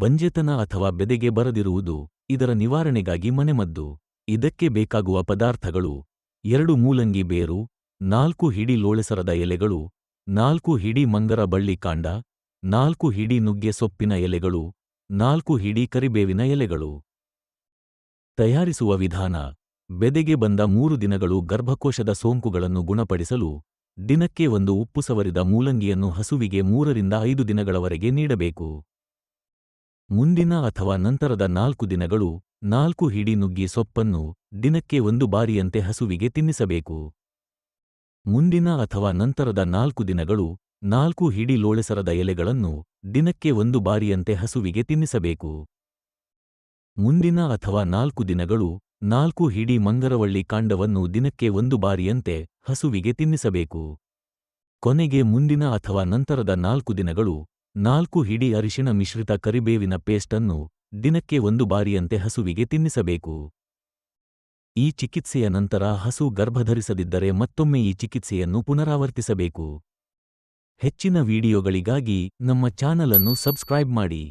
ಬಂಜೆತನ ಅಥವಾ ಬೆದೆಗೆ ಬರದಿರುವುದು ಇದರ ನಿವಾರಣೆಗಾಗಿ ಮನೆಮದ್ದು. ಇದಕ್ಕೆ ಬೇಕಾಗುವ ಪದಾರ್ಥಗಳು ಎರಡು ಮೂಲಂಗಿ ಬೇರು, ನಾಲ್ಕು ಹಿಡಿ ಲೋಳೆಸರದ ಎಲೆಗಳು, ನಾಲ್ಕು ಹಿಡಿ ಮಂಗರ ಬಳ್ಳಿ ಕಾಂಡ, ನಾಲ್ಕು ಹಿಡಿ ನುಗ್ಗೆ ಸೊಪ್ಪಿನ ಎಲೆಗಳು, ನಾಲ್ಕು ಹಿಡಿ ಕರಿಬೇವಿನ ಎಲೆಗಳು. ತಯಾರಿಸುವ ವಿಧಾನ ಬೆದೆಗೆ ಬಂದ ಮೂರು ದಿನಗಳು ಗರ್ಭಕೋಶದ ಸೋಂಕುಗಳನ್ನು ಗುಣಪಡಿಸಲು ದಿನಕ್ಕೆ ಒಂದು ಉಪ್ಪು ಸವರಿದ ಮೂಲಂಗಿಯನ್ನು ಹಸುವಿಗೆ ಮೂರರಿಂದ ಐದು ದಿನಗಳವರೆಗೆ ನೀಡಬೇಕು. ಮುಂದಿನ ಅಥವಾ ನಂತರದ ನಾಲ್ಕು ದಿನಗಳು ನಾಲ್ಕು ಹಿಡಿ ನುಗ್ಗಿ ಸೊಪ್ಪನ್ನು ದಿನಕ್ಕೆ ಒಂದು ಬಾರಿಯಂತೆ ಹಸುವಿಗೆ ತಿನ್ನಿಸಬೇಕು. ಮುಂದಿನ ಅಥವಾ ನಂತರದ ನಾಲ್ಕು ದಿನಗಳು ನಾಲ್ಕು ಹಿಡಿ ಲೋಳೆಸರದ ಎಲೆಗಳನ್ನು ದಿನಕ್ಕೆ ಒಂದು ಬಾರಿಯಂತೆ ಹಸುವಿಗೆ ತಿನ್ನಿಸಬೇಕು. ಮುಂದಿನ ಅಥವಾ ನಾಲ್ಕು ದಿನಗಳು ನಾಲ್ಕು ಹಿಡಿ ಮಂಗರವಳ್ಳಿ ಕಾಂಡವನ್ನು ದಿನಕ್ಕೆ ಒಂದು ಬಾರಿಯಂತೆ ಹಸುವಿಗೆ ತಿನ್ನಿಸಬೇಕು. ಕೊನೆಗೆ ಮುಂದಿನ ಅಥವಾ ನಂತರದ ನಾಲ್ಕು ದಿನಗಳು ನಾಲ್ಕು ಹಿಡಿ ಅರಿಶಿಣ ಮಿಶ್ರಿತ ಕರಿಬೇವಿನ ಪೇಸ್ಟನ್ನು ದಿನಕ್ಕೆ ಒಂದು ಬಾರಿಯಂತೆ ಹಸುವಿಗೆ ತಿನ್ನಿಸಬೇಕು. ಈ ಚಿಕಿತ್ಸೆಯ ನಂತರ ಹಸು ಗರ್ಭಧರಿಸದಿದ್ದರೆ ಮತ್ತೊಮ್ಮೆ ಈ ಚಿಕಿತ್ಸೆಯನ್ನು ಪುನರಾವರ್ತಿಸಬೇಕು. ಹೆಚ್ಚಿನ ವಿಡಿಯೋಗಳಿಗಾಗಿ ನಮ್ಮ ಚಾನಲನ್ನು ಸಬ್ಸ್ಕ್ರೈಬ್ ಮಾಡಿ.